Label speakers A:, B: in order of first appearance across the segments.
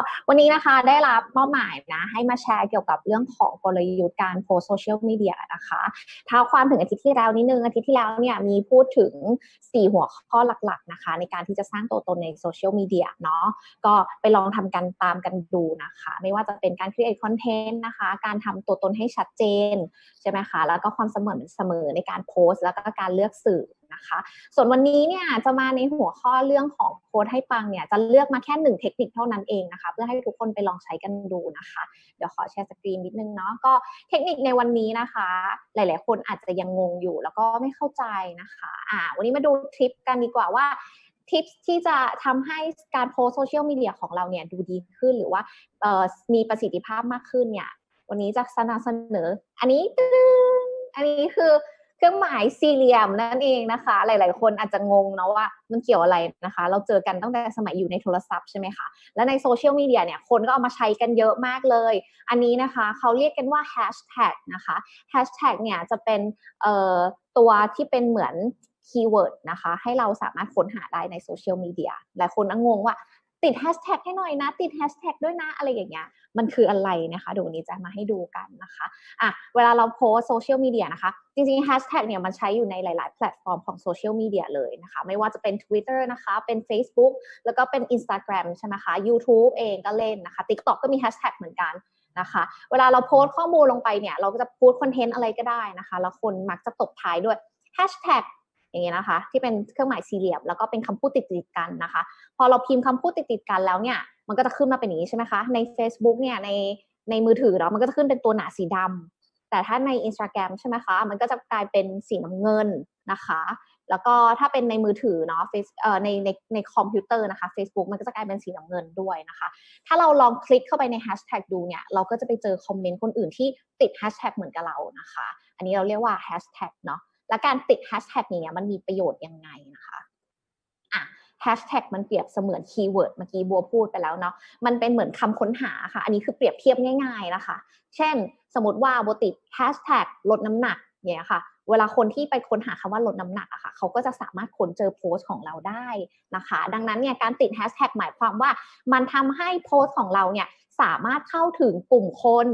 A: ็วันนี้นะคะได้รับมอบหมายนะให้มาแชร์เกี่ยวกับเรื่องของกลยุทธ์การโพสโซเชียลมีเดียนะคะท้าความถึงอาทิตย์ที่แล้วนิดนึงอาทิตย์ที่แล้วเนี่ยมีพูดถึง 4 หัวข้อหลักๆนะคะ ในการที่จะสร้างตัวตนในโซเชียลมีเดียเนาะก็ไปลองทำกันตามกันดูนะคะ ไม่ว่าจะเป็นการ create content นะคะ การทำตัวตนให้ชัดเจนใช่ไหมคะแล้วก็ความเสมอเสมอในการโพสต์ แล้วก็การเลือกสื่อ นะคะ ส่วนวันนี้เนี่ยจะมาในหัวข้อเรื่องของโค้ดให้ปังเนี่ยจะเลือกมาแค่หนึ่งเทคนิคเท่านั้นเองนะคะ เพื่อให้ทุกคนไปลองใช้กันดูนะคะ เดี๋ยวขอแชร์สกรีนนิดนึงเนาะก็เทคนิคในวันนี้นะคะ หลาย ๆ คนอาจจะยังงงอยู่แล้วก็ไม่เข้าใจนะคะอ่าวันนี้มาดูทริปกันดีกว่าว่าทิปที่จะทำให้การโพสโซเชียลมีเดียของเราเนี่ยดูดีขึ้นหรือว่ามีประสิทธิภาพมากขึ้นเนี่ย วันนี้จะนำเสนอ อันนี้อันนี้คือ เครื่องหมายสี่เหลี่ยมนั่นเองนะคะ หลาย ๆ คนอาจจะงงเนาะว่ามันเกี่ยวอะไรนะคะ เราเจอกันตั้งแต่สมัยอยู่ในโทรศัพท์ใช่ไหมคะและในโซเชียลมีเดียเนี่ยคนก็เอามาใช้กันเยอะมากเลย อันนี้นะคะเขาเรียกกันว่าแฮชแท็กนะคะแฮชแท็กเนี่ยจะเป็นตัวที่เป็นเหมือนคีย์เวิร์ดนะคะ ให้เราสามารถค้นหาได้ในโซเชียลมีเดียหลายคนงงว่า ติดแฮชแท็กให้หน่อยนะ ติดแฮชแท็กด้วยนะอะไรอย่างเงี้ยมันคืออะไรนะคะเดี๋ยววันนี้จะมาให้ดูกันนะคะอะเวลาเราโพสโซเชียลมีเดียนะคะจริงๆแฮชแท็กเนี่ยมันใช้อยู่ในหลาย ๆ แพลตฟอร์มของโซเชียลมีเดียเลยนะคะไม่ว่าจะเป็น Twitter นะคะเป็น Facebook แล้วก็เป็น Instagram ใช่ไหมคะ YouTube เองก็เล่นนะคะ TikTok ก็มีแฮชแท็กเหมือนกันนะคะเวลาเราโพสข้อมูลลงไปเนี่ยเราก็จะพูดคอนเทนต์อะไรก็ได้นะคะแล้วคนมักจะตบท้ายด้วยแฮชแท็กอย่างเงี้ยนะคะ ที่เป็นเครื่องหมายสี่เหลี่ยม แล้วก็เป็นคำพูดติดๆกันนะคะ อเราพิมพ์คำพูดติดๆกันแล้วเนี่ย มันก็จะขึ้นมาเป็นอย่างนี้ใช่ไหมคะ ใน Facebook เนี่ยในในมือถือเรามันก็จะขึ้นเป็นตัวหนาสีดำแต่ถ้าใน Instagram ใช่ไหมคะ มันก็จะกลายเป็นสีน้ำเงินนะคะ แล้วก็ถ้าเป็นในมือถือเนาะเฟซเอ่อในในในคอมพิวเตอร์นะคะ Facebook มันก็จะกลายเป็นสีน้ำเงินด้วยนะคะ ถ้าเราลองคลิกเข้าไปในแฮชแท็กดูเนี่ยเราก็จะไปเจอคอมเมนต์คนอื่นที่ติดแฮชแท็กเหมือนกับเรานะคะ อันนี้เราเรียกว่าแฮชแท็กเนาะและการติดแฮชแท็กนี้มันมีประโยชน์ยังไงนะคะ แฮชแท็กมันเปรียบเสมือนคีย์เวิร์ดเมื่อกี้บัวพูดไปแล้วเนาะมันเป็นเหมือนคำค้นหาค่ะ อันนี้คือเปรียบเทียบง่ายๆนะคะ เช่น สมมติว่าบัวติดแฮชแท็กลดน้ำหนักเนี่ยค่ะ เวลาคนที่ไปค้นหาคำว่าลดน้ำหนักอะค่ะ เขาก็จะสามารถค้นเจอโพสต์ของเราได้นะคะ ดังนั้นเนี่ยการติดแฮชแท็กหมายความว่า มันทำให้โพสต์ของเราเนี่ยสามารถเข้าถึงกลุ่มคน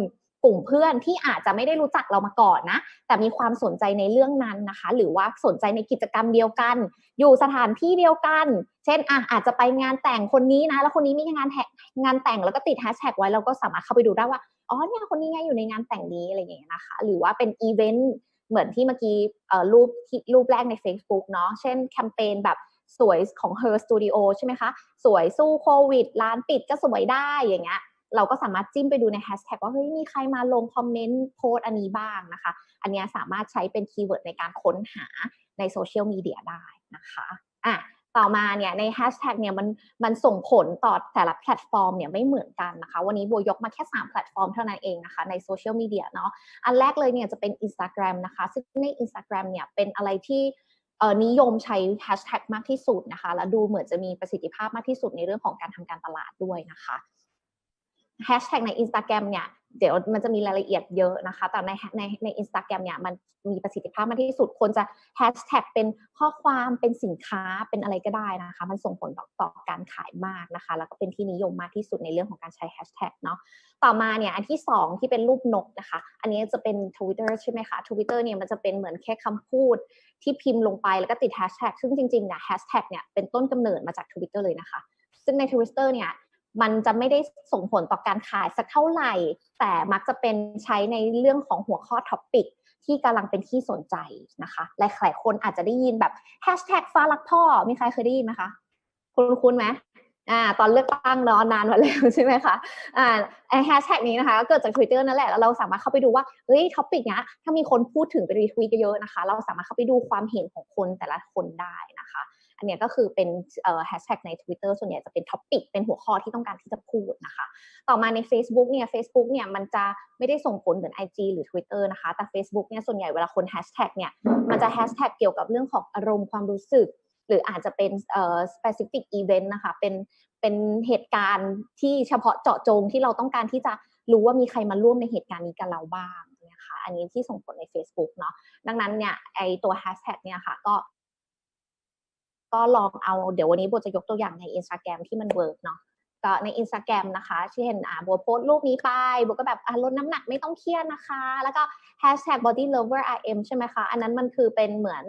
A: กลุ่มเพื่อนที่อาจจะไม่ได้รู้จักเรามาก่อนนะ แต่มีความสนใจในเรื่องนั้นนะคะ หรือว่าสนใจในกิจกรรมเดียวกัน อยู่สถานที่เดียวกัน เช่นอะอาจจะไปงานแต่งคนนี้นะ แล้วคนนี้มีงานแงานแต่งแล้วก็ติดแฮชแท็กไว้เราก็สามารถเข้าไปดูได้ว่าอ๋อเนี่ยคนนี้ไงอยู่ในงานแต่งนี้อะไรอย่างเงี้ยนะคะ หรือว่าเป็นอีเวนต์เหมือนที่เมื่อกี้รูปรูปแรกใน Facebook เนาะเช่นแคมเปญแบบสวยของ Her Studio ใช่ไหมคะ สวยสู้โควิด ร้านปิดก็สวยได้อย่างเงี้ย เราก็สามารถจิ้มไปดูในแฮชแท็กว่าเฮ้ยมีใครมาลงคอมเมนต์โพสอันนี้บ้างนะคะ อันนี้สามารถใช้เป็นคีย์เวิร์ดในการค้นหาในโซเชียลมีเดียได้นะคะอะต่อมาเนี่ยในแฮชแท็กเนี่ยมันมันส่งผลต่อแต่ละแพลตฟอร์มเนี่ยไม่เหมือนกันนะคะ วันนี้โบยกมาแค่ 3 แพลตฟอร์มเท่านั้นเองนะคะในโซเชียลมีเดียเนาะอันแรกเลยเนี่ยจะเป็น Instagram นะคะ ซึ่งใน Instagram เนี่ยเป็นอะไรที่นิยมใช้แฮชแท็กมากที่สุดนะคะ และดูเหมือนจะมีประสิทธิภาพมากที่สุดในเรื่องของการทำการตลาดด้วยนะคะ แฮชแท็กใน Instagram เนี่ยเดี๋ยวมันจะมีรายละเอียดเยอะนะคะ แต่ในในในอินสตาแกรมเนี่ยมันมีประสิทธิภาพมากที่สุดควรจะแฮชแท็กเป็นข้อความเป็นสินค้าเป็นอะไรก็ได้นะคะ มันส่งผลต่อตอการขายมากนะคะ แล้วก็เป็นที่นิยมมากที่สุดในเรื่องของการใช้แฮชแท็กเนาะต่อมาเนี่ยอันที่ 2 ที่เป็นรูปนกนะคะ อันนี้จะเป็น Twitter ใช่ไหมคะ Twitter เนี่ยมันจะเป็นเหมือนแค่คำพูดที่พิมพ์ลงไปแล้วก็ติดแฮชแท็กซึ่งจริงๆเนี่ยแฮชแท็กเนี่ยเป็นต้นกำเนิดมาจาก Twitter เลยนะคะ ซึ่งใน Twitter เนี่ย มันจะไม่ได้ส่งผลต่อการขายสักเท่าไหร่ แต่มักจะเป็นใช้ในเรื่องของหัวข้อท็อปิกที่กำลังเป็นที่สนใจนะคะหลายๆคนอาจจะได้ยินแบบแฮชแท็กฟ้ารักพ่อมีใครเคยได้ยินไหมคะ คุณคุ้นไหมอ่าตอนเลือกตั้งเนาะนานมาแล้วใช่ไหมคะอ่าไอแฮชแท็กนี้นะคะก็เกิดจาก Twitter นั่นแหละแล้วเราสามารถเข้าไปดูว่าเฮ้ยท็อปิกเนี้ยถ้ามีคนพูดถึงไปรีทวีตเยอะนะคะ เราสามารถเข้าไปดูความเห็นของคนแต่ละคนได้ อันนี้ก็คือเป็นแฮชแท็กใน Twitter ส่วนใหญ่จะเป็นท็อปิกเป็นหัวข้อที่ต้องการที่จะพูดนะคะ ต่อมาใน Facebook เนี่ย Facebook เนี่ยมันจะไม่ได้ส่งผลเหมือน IG หรือ Twitter นะคะ แต่ Facebook เนี่ยส่วนใหญ่เวลาคนแฮชแท็กเนี่ยมันจะแฮชแท็กเกี่ยวกับเรื่องของอารมณ์ความรู้สึก หรืออาจจะเป็นเอ่อ specific event นะคะเป็นเป็นเหตุการณ์ที่เฉพาะเจาะจงที่เราต้องการที่จะรู้ว่ามีใครมาร่วมในเหตุการณ์นี้กับเราบ้างนะคะอันนี้ที่ส่งผลใน Facebook เนาะดังนั้นเนี่ยไอตัวแฮชแท็กเนี่ยค่ะก็ ก็ลองเอาเดี๋ยววันนี้โบจะยกตัวอย่างใน Instagram ที่มันเวิร์กเนาะก็ในอินสตาแกรมนะคะเช่นอ่าบัวโพสต์รูปนี้ไปบัวก็แบบลดน้ำหนักไม่ต้องเครียดนะคะ แล้วก็ hashtag body lover rm ใช่ไหมคะ อันนั้นมันคือเป็นเหมือน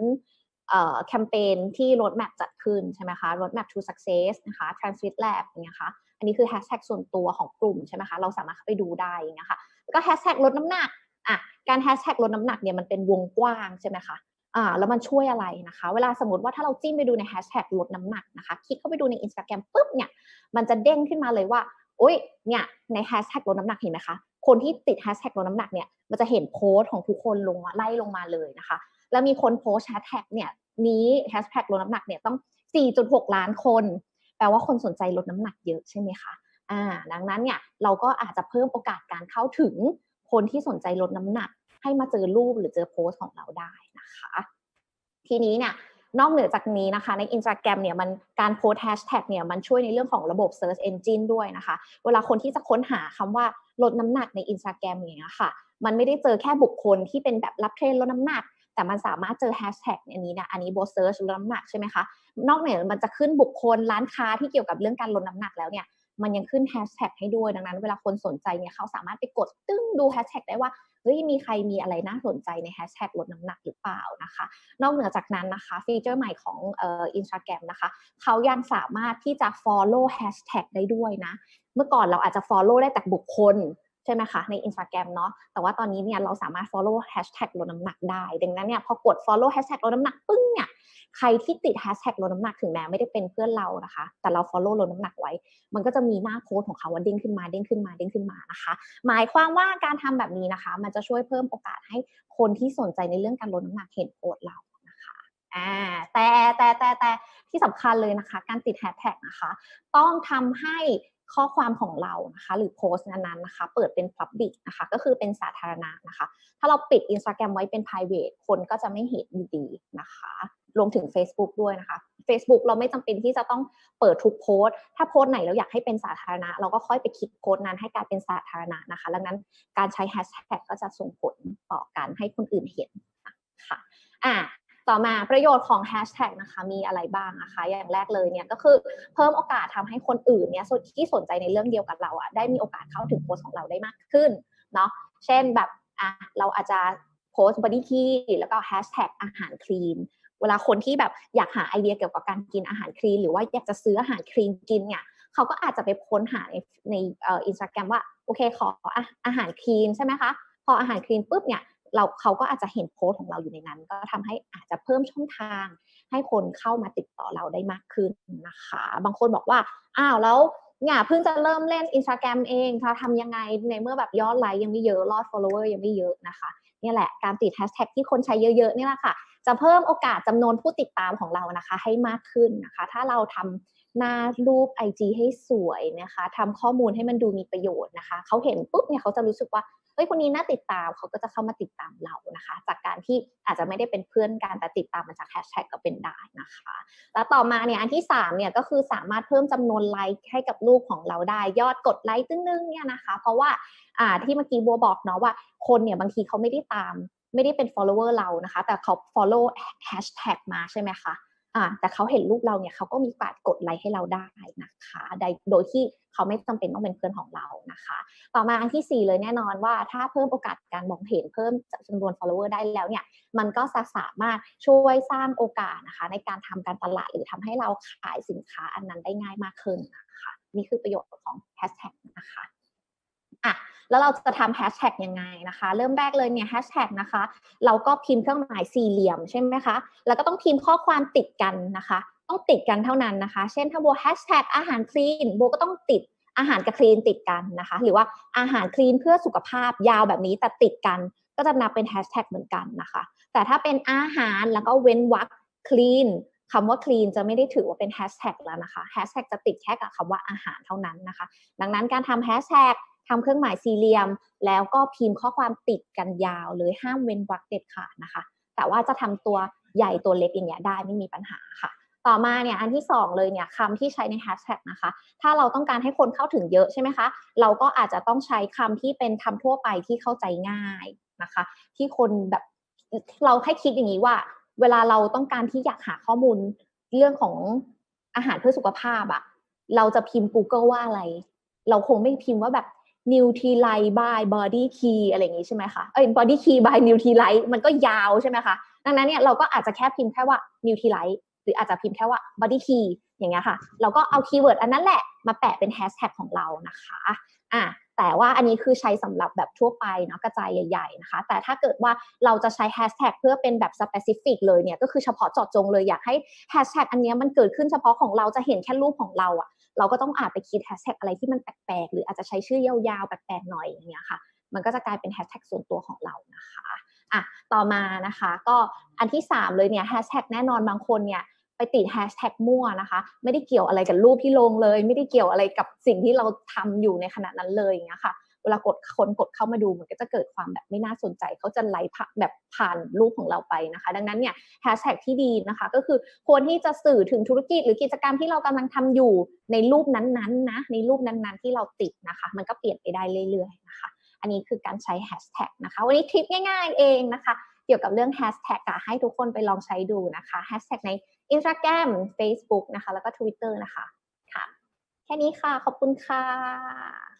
A: แคมเปญที่รถแมพจัดขึ้นใช่ไหมคะรถแมพ to success นะคะ transfit lab อย่างเงี้ยค่ะอันนี้คือแฮชแท็กส่วนตัวของกลุ่มใช่ไหมคะ เราสามารถเข้าไปดูได้อย่างเงี้ยค่ะแล้วก็แฮชแท็กลดน้ำหนักอะการแฮชแท็กลดน้ำหนักเนี่ยมันเป็นวงกว้างใช่ไหมคะ อ่าแล้วมันช่วยอะไรนะคะ เวลาสมมติว่าถ้าเราจิ้มไปดูในแฮชแท็กลดน้ำหนักนะคะ คลิกเข้าไปดูในอินสตาแกรมปุ๊บเนี่ยมันจะเด้งขึ้นมาเลยว่าโอ๊ยเนี่ยในแฮชแท็กลดน้ำหนักเห็นไหมคะคนที่ติดแฮชแท็กลดน้ำหนักเนี่ยมันจะเห็นโพสต์ของทุกคนลงมาไล่ลงมาเลยนะคะ แล้วมีคนโพสต์แฮชแท็กเนี่ยนี้แฮชแท็กลดน้ำหนักเนี่ยต้อง 4.6 ล้านคน แปลว่าคนสนใจลดน้ำหนักเยอะใช่ไหมคะอ่าดังนั้นเนี่ยเราก็อาจจะเพิ่มโอกาสการเข้าถึงคนที่สนใจลดน้ำหนัก ให้มาเจอรูปหรือเจอโพสต์ของเราได้ นะคะ ทีนี้เนี่ยนอกเหนือจากนี้นะคะ ใน Instagram เนี่ยมันการโพสแฮชแท็กเนี่ยมันช่วยในเรื่องของระบบ Search Engine ด้วยนะคะ เวลาคนที่จะค้นหาคำว่าลดน้ำหนักใน Instagram อย่างเงี้ยค่ะ มันไม่ได้เจอแค่บุคคลที่เป็นแบบรับเทรนลดน้ำหนัก แต่มันสามารถเจอแฮชแท็กอันนี้นะอันนี้โบเซิร์ชลดน้ำหนักใช่ไหมคะ นอกเหนือมันจะขึ้นบุคคลร้านค้าที่เกี่ยวกับเรื่องการลดน้ำหนักแล้วเนี่ยมันยังขึ้นแฮชแท็กให้ด้วยดังนั้น เวลาคนสนใจเนี่ยเขาสามารถไปกดตึ้งดูแฮชแท็กได้ว่า ฮ้ยมีใครมีอะไรน่าสนใจในแฮชแท็กลดน้ำหนักหรือเปล่านะคะ นอกเหนือจากนั้นนะคะฟีเจอร์ใหม่ของเอ่ออินสตาแกรมนะคะเขายังสามารถที่จะ follow hashtag ได้ด้วยนะ เมื่อก่อนเราอาจจะ follow ได้แต่บุคคลใช่ไหมคะใน Instagram เนาะแต่ว่าตอนนี้เนี่ยเราสามารถ follow hashtag ลดน้ำหนักได้ ดังนั้นเนี่ยพอกด follow hashtag ลดน้ำหนักปึ้งเนี่ย ใครที่ติด hashtag ลดน้ำหนักถึงแม้ไม่ได้เป็นเพื่อนเรานะคะ แต่เรา follow ลดน้ำหนักไว้ มันก็จะมีหน้าโพสของเขาว่าเด้งขึ้นมาเด้งขึ้นมาเด้งขึ้นมานะคะ หมายความว่าการทำแบบนี้นะคะ มันจะช่วยเพิ่มโอกาสให้คนที่สนใจในเรื่องการลดน้ำหนักเห็นโพสเรานะคะอ่าแต่แต่แต่แต่ที่สำคัญเลยนะคะ การติดแฮชแท็กนะคะ ต้องทำให้ข้อความของเรานะคะหรือโพสต์นั้นๆนะคะ เปิดเป็น Public นะคะ ก็คือเป็นสาธารณะนะคะ ถ้าเราปิด Instagram ไว้เป็น private คนก็จะไม่เห็นอยู่ดีนะคะรวมถึง Facebook ด้วยนะคะ Facebook เราไม่จำเป็นที่จะต้องเปิดทุกโพสต์ ถ้าโพสต์ไหนเราอยากให้เป็นสาธารณะ เราก็ค่อยไปคลิกโพสต์นั้นให้กลายเป็นสาธารณะนะคะ ดังนั้นการใช้แฮชแท็กก็จะส่งผลต่อการให้คนอื่นเห็นนะคะอ่าต่อมาประโยชน์ของแฮชแท็กนะคะมีอะไรบ้างนะคะ อย่างแรกเลยเนี่ยก็คือเพิ่มโอกาสทำให้คนอื่นเนี่ยที่สนใจในเรื่องเดียวกับเราอะได้มีโอกาสเข้าถึงโพสต์ของเราได้มากขึ้นเนาะเช่นแบบอะเราอาจจะโพสต์บอดี้คีแล้วก็แฮชแท็กอาหารคลีน เวลาคนที่แบบอยากหาไอเดียเกี่ยวกับการกินอาหารคลีน หรือว่าอยากจะซื้ออาหารคลีนกินเนี่ยเขาก็อาจจะไปค้นหาในในอินสตาแกรมว่าโอเคขออะอาหารคลีนใช่ไหมคะพออาหารคลีนปุ๊บเนี่ยเราเขาก็อาจจะเห็นโพสต์ของเราอยู่ในนั้น ก็ทำให้อาจจะเพิ่มช่องทาง ให้คนเข้ามาติดต่อเราได้มากขึ้นนะคะ บางคนบอกว่าอ้าวแล้วเนี่ยเพิ่งจะเริ่มเล่น Instagram เองจะทำยังไงในเมื่อแบบยอดไลค์ยังไม่เยอะรอด follower ยังไม่เยอะนะคะนี่แหละการติดแฮชแท็กที่คนใช้เยอะๆนี่แหละค่ะ จะเพิ่มโอกาสจำนวนผู้ติดตามของเรานะคะ ให้มากขึ้นนะคะ ถ้าเราทำหน้ารูป IG ให้สวยนะคะทำข้อมูลให้มันดูมีประโยชน์นะคะ เขาเห็นปุ๊บเนี่ยเขาจะรู้สึกว่าเฮ้ยคนนี้น่าติดตามเขาก็จะเข้ามาติดตามเรานะคะ จากการที่อาจจะไม่ได้เป็นเพื่อนกันแต่ติดตามมาจากแฮชแท็กก็เป็นได้นะคะ แล้วต่อมาเนี่ยอันที่3เนี่ยก็คือสามารถเพิ่มจำนวนไลค์ให้กับรูปของเราได้ยอดกดไลค์ตึ้งๆเนี่ยนะคะ เพราะว่าอ่าที่เมื่อกี้บัวบอกเนาะว่าคนเนี่ยบางทีเขาไม่ได้ตาม ไม่ได้เป็น follower เรานะคะ แต่เขา follow hashtag มาใช่ไหมคะอ่าแต่เขาเห็นรูปเราเนี่ยเขาก็มีโอกาสกดไลค์ให้เราได้นะคะโดยที่เขาไม่จำเป็นต้องเป็นเพื่อนของเรานะคะ ต่อมาอันที่ 4 เลยแน่นอนว่าถ้าเพิ่มโอกาสการมองเห็นเพิ่มจำนวน follower ได้แล้วเนี่ยมันก็จะสามารถช่วยสร้างโอกาสนะคะ ในการทำการตลาดหรือทำให้เราขายสินค้าอันนั้นได้ง่ายมากขึ้นนะคะนี่คือประโยชน์ของ hashtag นะคะอะ แล้วเราจะทำแฮชแท็กยังไงนะคะ เริ่มแรกเลยเนี่ยแฮชแท็กนะคะ เราก็พิมพ์เครื่องหมายสี่เหลี่ยมใช่ไหมคะ แล้วก็ต้องพิมพ์ข้อความติดกันนะคะ ต้องติดกันเท่านั้นนะคะ เช่นถ้าโบแฮชแท็กอาหารคลีนโบก็ต้องติดอาหารกับคลีนติดกันนะคะ หรือว่าอาหารคลีนเพื่อสุขภาพยาวแบบนี้แต่ติดกัน ก็จะนับเป็นแฮชแท็กเหมือนกันนะคะ แต่ถ้าเป็นอาหารแล้วก็เว้นวรรคคลีนคำว่า clean จะไม่ได้ถือว่าเป็นแฮชแท็กแล้วนะคะแฮชแท็กจะติดแค่กับคำว่าอาหารเท่านั้นนะคะ ดังนั้นการทำแฮชแท็ก ทำเครื่องหมายสี่เหลี่ยม แล้วก็พิมพ์ข้อความติดกันยาวเลยห้ามเว้นวรรคเด็ดขาดนะคะ แต่ว่าจะทำตัวใหญ่ตัวเล็กอย่างเงี้ยได้ไม่มีปัญหาค่ะ ต่อมาเนี่ยอันที่ 2 เลยเนี่ยคำที่ใช้ในแฮชแท็กนะคะ ถ้าเราต้องการให้คนเข้าถึงเยอะใช่ไหมคะ เราก็อาจจะต้องใช้คำที่เป็นคำทั่วไปที่เข้าใจง่ายนะคะ ที่คนแบบเราให้คิดอย่างนี้ว่า เวลาเราต้องการที่อยากหาข้อมูลเรื่องของอาหารเพื่อสุขภาพอะเราจะพิมพ์ Google ว่าอะไร เราคงไม่พิมพ์ว่าแบบ นิวทีไลบายบอดี้คีอะไรอย่างงี้ใช่ไหมคะ เอ้ยบอดี้คีบายนิวทีไลมันก็ยาวใช่ไหมคะ ดังนั้นเนี่ยเราก็อาจจะแค่พิมพ์แค่ว่านิวทีไลหรืออาจจะพิมพ์แค่ว่าบอดี้คีอย่างเงี้ยค่ะ เราก็เอาคีย์เวิร์ดอันนั้นแหละมาแปะเป็นแฮชแท็กของเรานะคะ อะ แต่ว่าอันนี้คือใช้สำหรับแบบทั่วไปเนาะกระจายใหญ่ ๆ นะคะ แต่ถ้าเกิดว่าเราจะใช้แฮชแท็กเพื่อเป็นแบบ specific เลยเนี่ยก็คือเฉพาะเจาะจงเลยอยากให้แฮชแท็กอันนี้มันเกิดขึ้นเฉพาะของเราจะเห็นแค่รูปของเราอะเราก็ต้องอาจไปคิดแฮชแท็กอะไรที่มันแปลกๆหรืออาจจะใช้ชื่อยาวๆแปลกๆหน่อยอย่างเงี้ยค่ะมันก็จะกลายเป็นแฮชแท็กส่วนตัวของเรานะคะอะต่อมานะคะ ก็อันที่ 3 เลยเนี่ยแฮชแท็กแน่นอนบางคนเนี่ย ไปติดแฮชแท็กมั่วนะคะ ไม่ได้เกี่ยวอะไรกับรูปที่ลงเลย ไม่ได้เกี่ยวอะไรกับสิ่งที่เราทำอยู่ในขณะนั้นเลยอย่างเงี้ยค่ะเวลากดคนกดเข้ามาดูมันก็จะเกิดความแบบไม่น่าสนใจเขาจะไลค์แบบผ่านรูปของเราไปนะคะ ดังนั้นเนี่ยแฮชแท็กที่ดีนะคะ ก็คือควรที่จะสื่อถึงธุรกิจหรือกิจกรรมที่เรากำลังทำอยู่ในรูปนั้นๆนะในรูปนั้นๆ ที่เราติดนะคะ มันก็เปลี่ยนไปได้เรื่อยๆนะคะ อันนี้คือการใช้แฮชแท็กนะคะ วันนี้ทริปง่ายๆเองนะคะ เกี่ยวกับเรื่องแฮชแท็กให้ทุกคนไปลองใช้ดูนะคะแฮชแท็กใน Instagram Facebook นะคะ แล้วก็ Twitter นะคะ ค่ะ แค่นี้ค่ะ ขอบคุณค่ะ